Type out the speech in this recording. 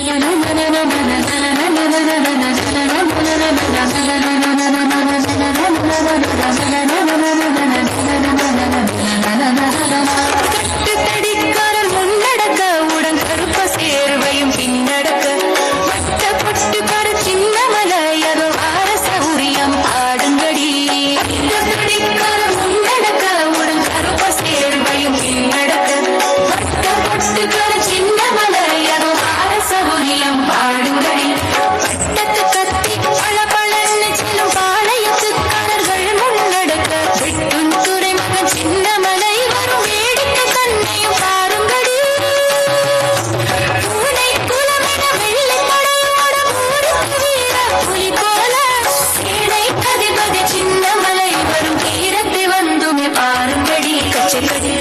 Müzik தாயிலம் பாடுங்கள். பட்டத்து கத்தி பல பலன்னு செல்லும் பாளையத்துக்காரர்கள் முன்னெடுக்க. வெட்டும் துறை மகன் சின்ன மலை வரும். வேடிக்கை கண்ணையும் பாருங்கடி. பூனை குலமென வெள்ளை படையோட ஊருக்கு வீர புலி போல. சேனை கதிபதி சின்ன மலை வரும். தீரத்தை வந்துமே பாருங்கடி. கச்சை கதி